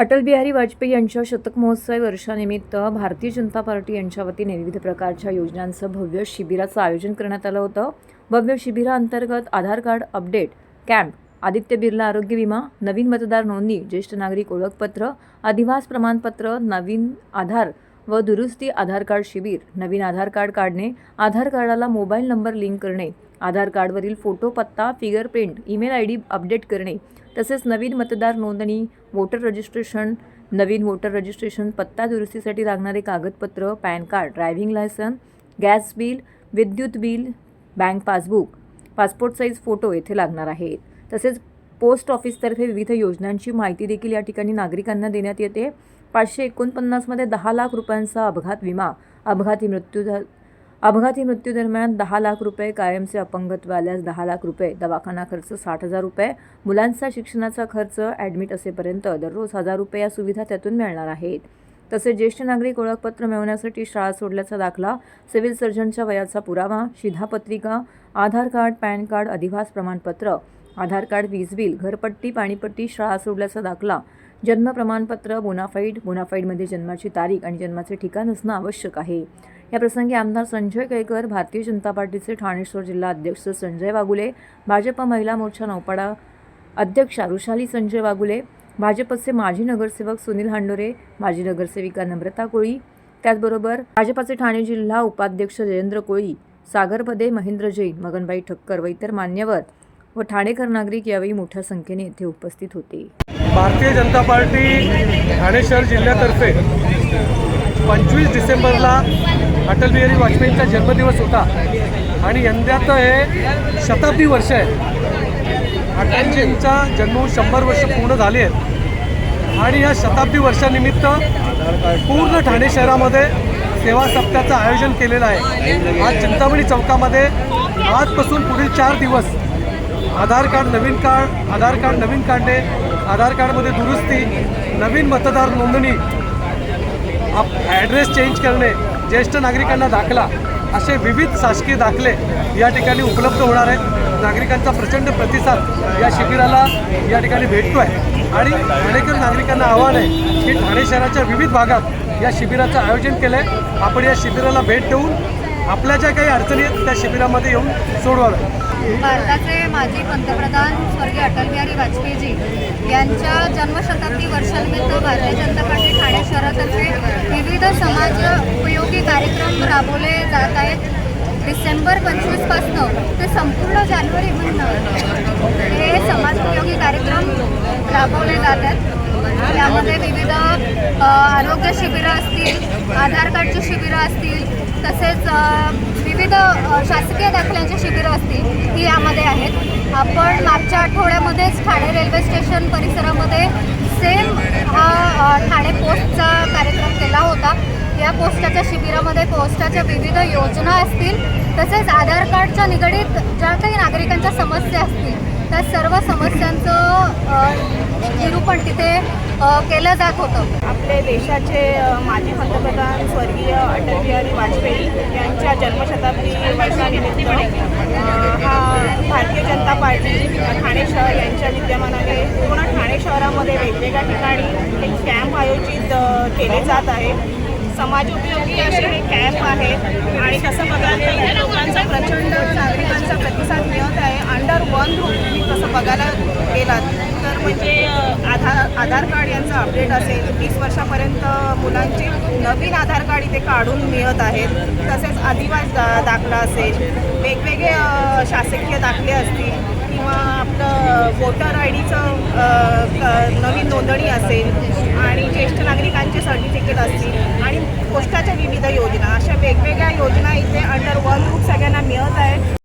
अटल बिहारी वाजपेयी यांच्या शतक महोत्सवी वर्षानिमित्त भारतीय जनता पार्टी यांच्या वतीने विविध प्रकारच्या योजनांचं भव्य शिबिराचं आयोजन करण्यात आलं होतं. भव्य शिबिराअंतर्गत Aadhaar card update camp Aditya Birla आरोग्य विमा नवीन मतदार नोंदणी ज्येष्ठ नागरिक ओळखपत्र अधिवास प्रमाणपत्र नवीन आधार व दुरुस्ती आधार कार्ड शिबिर नवीन आधार कार्ड काढणे आधार कार्डाला मोबाईल नंबर लिंक करणे आधार कार्डवरील फोटो पत्ता fingerprint email I D update करणे तसेच नवीन मतदार नोंदणी वोटर रजिस्ट्रेशन नवीन वोटर रजिस्ट्रेशन पत्ता दुरुस्तीसाठी लागणारे कागदपत्र PAN card driving licence gas bill विद्युत bill bank passbook passport size photo येथे लागणार आहेत. तसेच पोस्ट ऑफिसतर्फे विविध योजनांची माहिती देखील या ठिकाणी नागरिकांना देण्यात येते. पाचशे एकोणपन्नासमध्ये दहा लाख रुपयांचा अपघात विमा. अपघाती मृत्यू अपघाती मृत्यू दरम्यान दहा लाख रुपये कायमचे अपंगत्व आल्यास दहा लाख रुपये दवाखाना खर्च साठ हजार रुपये मुलांचा शिक्षणाचा खर्च ॲडमिट असेपर्यंत दररोज हजार रुपये या सुविधा त्यातून मिळणार आहेत. तसेच ज्येष्ठ नागरिक ओळखपत्र मिळवण्यासाठी शाळा सोडल्याचा दाखला सिव्हिल सर्जनच्या वयाचा पुरावा शिधापत्रिका आधार कार्ड पॅन कार्ड अधिवास प्रमाणपत्र आधार कार्ड वीज बिल घरपट्टी पाणीपट्टी शाळा सोडल्याचा दाखला जन्म प्रमाणपत्र बोनाफाईड बोनाफाईडमध्ये जन्माची तारीख आणि जन्माचे ठिकाण असणं आवश्यक आहे. या प्रसंगी आमदार संजय केळकर भारतीय जनता पार्टीचे ठाणेश्वर जिल्हा अध्यक्ष संजय वागुले भाजप महिला मोर्चा नौपाडा अध्यक्षा रुशाली संजय वागुले भाजपचे माजी नगरसेवक सुनील हांडोरे माजी नगरसेविका नम्रता कोळी त्याचबरोबर भाजपाचे ठाणे जिल्हा उपाध्यक्ष जयेंद्र कोळी सागरपदे महेंद्र जैन मगनबाई ठक्कर व इतर मान्यवर. व ठाणेकर नागरिक यावेळी मोठ्या संख्येने येथे उपस्थित होते. भारतीय जनता पार्टी ठाणे शहर जिल्ह्यातर्फे पंचवीस डिसेंबरला अटल बिहारी वाजपेयींचा जन्मदिवस होता. आणि यंदाचं हे शताब्दी वर्ष आहे. अटलजींचा जन्म शंभर वर्ष पूर्ण झाले आहेत. आणि या शताब्दी वर्षानिमित्त पूर्ण ठाणे शहरामध्ये सेवा सप्ताहाचं आयोजन केलेलं आहे. आज चिंतामणी चौकामध्ये आजपासून पुढील चार दिवस आधार कार्ड नवीन कार्ड आधार कार्ड नवीन काढणे आधार कार्डमध्ये दुरुस्ती नवीन मतदार नोंदणी आप ॲड्रेस चेंज करणे ज्येष्ठ नागरिकांना दाखला असे विविध शासकीय दाखले या ठिकाणी उपलब्ध होणार आहेत. नागरिकांचा प्रचंड प्रतिसाद या शिबिराला या ठिकाणी भेटतो आहे आणि ठाणेकर नागरिकांना आव्हान आहे की ठाणे शहराच्या विविध भागात या शिबिराचं आयोजन केलं आहे आपण या शिबिराला भेट देऊन आपल्या ज्या काही अडचणी आहेत त्या शिबिरामध्ये येऊन सोडवाव्या भारताचे माजी पंतप्रधान स्वर्गीय अटल बिहारी वाजपेयीजी यांच्या जन्मशताब्दी वर्षानिमित्त भारतीय जनता पार्टी ठाणे शहरातर्फे विविध समाज उपयोगी कार्यक्रम राबवले जात आहेत. डिसेंबर पंचवीसपासनं ते संपूर्ण जानेवारी महिना हे समाजोपयोगी कार्यक्रम राबवले जात आहेत. यामध्ये विविध आरोग्य शिबिरं असतील आधार कार्डची शिबिरं असतील तसेच विविध शासकीय दाखल्यांची शिबिरं असतील ही यामध्ये आहेत. आपण मागच्या आठवड्यामध्येच ठाणे रेल्वे स्टेशन परिसरामध्ये सेम हा ठाणे पोस्टचा कार्यक्रम केला होता. या पोस्टाच्या शिबिरामध्ये पोस्टाच्या विविध योजना असतील तसेच आधार कार्डच्या निगडीत ज्या काही नागरिकांच्या समस्या असतील त्या सर्व समस्यांचं निरूपण तिथे केलं जात होतं. आपले देशाचे माजी पंतप्रधान स्वर्गीय अटल बिहारी वाजपेयी यांच्या जन्मशताब्दी वर्षानिमित्त हा भारतीय जनता पार्टी ठाणे शहर यांच्या विद्यमानाने पूर्ण ठाणे शहरामध्ये वेगवेगळ्या ठिकाणी एक कॅम्प आयोजित केले जात आहे. समाजोपयोगी असे हे कॅम्प आहेत आणि तसं बघायला लोकांचा प्रचंड नागरिकांचा प्रतिसाद मिळत आहे अंडर वन तुम्ही तसं बघायला गेलात तर म्हणजे आधार आधार कार्ड यांचं अपडेट असेल वीस वर्षापर्यंत मुलांचे नवीन आधार कार्ड इथे काढून मिळत आहेत तसेच आदिवास दा दाखला असेल वेगवेगळे शासकीय दाखले असतील किंवा आपलं वोटर आय डीचं नवीन नोंदणी असेल आणि ज्येष्ठ नागरिकांचे सर्टिफिकेट असतील आणि पोस्टाच्या विविध योजना अशा वेगवेगळ्या योजना इथे अंडर वन सगळ्यांना मिळत आहेत.